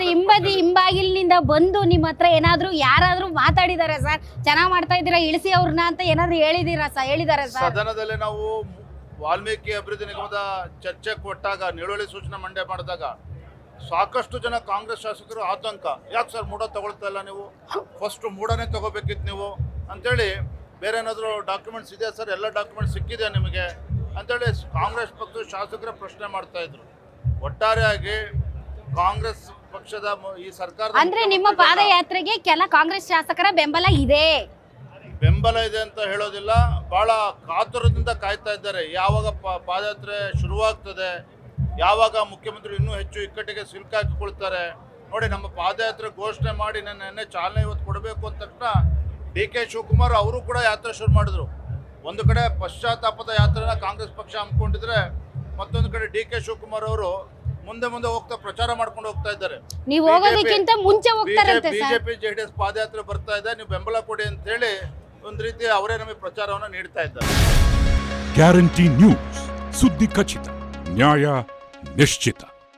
Sir, ಹಿಂಬದಿ ಹಿಂಬಾಗಿಲಿನಿಂದ ಬಂದು ನಿಮ್ಮ ಹತ್ರ ಏನಾದ್ರೂ ಯಾರಾದ್ರೂ ಮಾತಾಡಿದಾರೆ ಸರ್? ಚೆನ್ನಾಗಿ ಮಾಡ್ತಾ ಇದ್ದೀರಾ? ಇಳಿಸಿ ಅವ್ರನ್ನ ಅಂತ ಏನಾದ್ರು ಹೇಳಿದೀರಾ ಸರ್? ಹೇಳಿದಾರೆ ಸರ್? ಸದನದಲ್ಲಿ ನಾವು ವಾಲ್ಮೀಕಿ ಅಭಿವೃದ್ಧಿ ನಿಗಮದ ಚರ್ಚೆ ಕೊಟ್ಟಾಗ ನಿಳುವಳಿ ಸೂಚನೆ ಮಂಡ್ಯ ಮಾಡಿದಾಗ ಸಾಕಷ್ಟು ಜನ ಕಾಂಗ್ರೆಸ್ ಶಾಸಕರು ಆತಂಕ. ಯಾಕೆ ಸರ್ ಮೂಡ ತಗೊಳ್ತಾ ಇಲ್ಲ ನೀವು? ಫಸ್ಟ್ ಮೂಡನೇ ತಗೋಬೇಕಿತ್ತು ನೀವು? ಅಂತೇಳಿ ಬೇರೆ ಏನಾದರೂ ಡಾಕ್ಯುಮೆಂಟ್ಸ್ ಇದೆಯಾ ಸರ್? ಎಲ್ಲ ಡಾಕ್ಯುಮೆಂಟ್ಸ್ ಸಿಕ್ಕಿದೆ ನಿಮಗೆ? ಅಂತೇಳಿ ಕಾಂಗ್ರೆಸ್ ಪಕ್ಷದ ಶಾಸಕರ ಪ್ರಶ್ನೆ ಮಾಡ್ತಾಯಿದ್ರು ಒಟ್ಟಾರೆಯಾಗಿ ಕಾಂಗ್ರೆಸ್ ಪಕ್ಷದ ಈ ಸರ್ಕಾರದ ಅಂದ್ರೆ ನಿಮ್ಮ ಪಾದಯಾತ್ರೆಗೆ ಕೆಲ ಕಾಂಗ್ರೆಸ್ ಶಾಸಕರ ಬೆಂಬಲ ಇದೆ. ಬೆಂಬಲ ಇದೆ ಅಂತ ಹೇಳೋದಿಲ್ಲ ಬಹಳ ಕಾತುರದಿಂದ ಕಾಯ್ತಾ ಇದ್ದಾರೆ. ಯಾವಾಗ ಪಾದಯಾತ್ರೆ ಶುರುವಾಗ್ತದೆ ಯಾವಾಗ ಮುಖ್ಯಮಂತ್ರಿ ಇನ್ನೂ ಹೆಚ್ಚು ಇಕ್ಕಟ್ಟಿಗೆ ಸಿಲುಕಾಕಿಕೊಳ್ತಾರೆ ನೋಡಿ ನಮ್ಮ ಪಾದಯಾತ್ರೆ ಘೋಷಣೆ ಮಾಡಿ ನನ್ನ ನೆನ್ನೆ ಚಾಲನೆ ಇವತ್ತು ಕೊಡಬೇಕು ಅಂದ ತಕ್ಷಣ ಡಿ ಕೆ ಶಿವಕುಮಾರ್ ಅವರು ಕೂಡ ಯಾತ್ರೆ ಶುರು ಮಾಡಿದ್ರು. ಒಂದು ಕಡೆ ಪಶ್ಚಾತ್ತಾಪದ ಯಾತ್ರೆನ ಕಾಂಗ್ರೆಸ್ ಪಕ್ಷ ಹಮ್ಮಿಕೊಂಡಿದ್ರೆ ಮತ್ತೊಂದು ಕಡೆ ಡಿ ಕೆ ಶಿವಕುಮಾರ್ ಅವರು ಮುಂದೆ ಮುಂದೆ ಹೋಗ್ತಾ ಪ್ರಚಾರ ಮಾಡ್ಕೊಂಡು ಹೋಗ್ತಾ ಇದ್ದಾರೆ. ನೀವು ಹೋಗೋದಕ್ಕಿಂತ ಮುಂಚೆ ಹೋಗ್ತಾರಂತೆ ಸರ್. ಬಿಜೆಪಿ ಜೆಡಿಎಸ್ ಪಾದಯಾತ್ರೆ ಬರ್ತಾ ಇದೆ. ನೀವು ಬೆಂಬಲ ಕೊಡಿ ಅಂತ ಹೇಳಿ ಒಂದು ರೀತಿ ಅವರೇ ನಮಗೆ ಪ್ರಚಾರವನ್ನು ನೀಡ್ತಾ ಇದ್ದಾರೆ. ಗ್ಯಾರಂಟಿ ನ್ಯೂಸ್ ಸುದ್ದಿ ಖಚಿತ ನ್ಯಾಯ ನಿಶ್ಚಿತ.